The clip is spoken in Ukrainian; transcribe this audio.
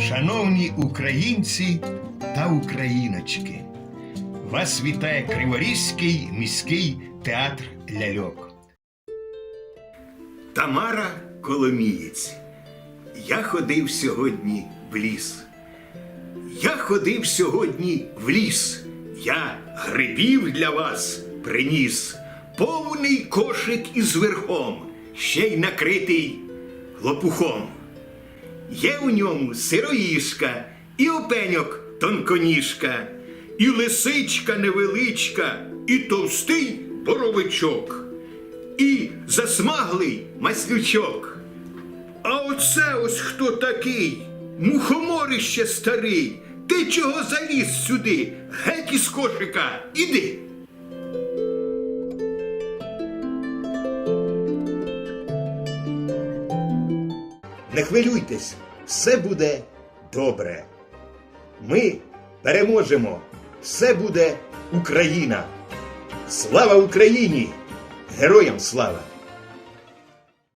Шановні українці та україночки, вас вітає Криворізький міський театр ляльок. Тамара Коломієць. Я ходив сьогодні в ліс. Я ходив сьогодні в ліс. Я грибів для вас приніс. Повний кошик із верхом, ще й накритий лопухом. Є у ньому сироїшка, і опеньок тонконіжка, і лисичка невеличка, і товстий боровичок, і засмаглий маслючок. А оце ось хто такий? Мухоморище старий. Ти чого заліз сюди? Геть із кошика, іди. Не хвилюйтесь, все буде добре. Ми переможемо. Все буде Україна. Слава Україні! Героям слава!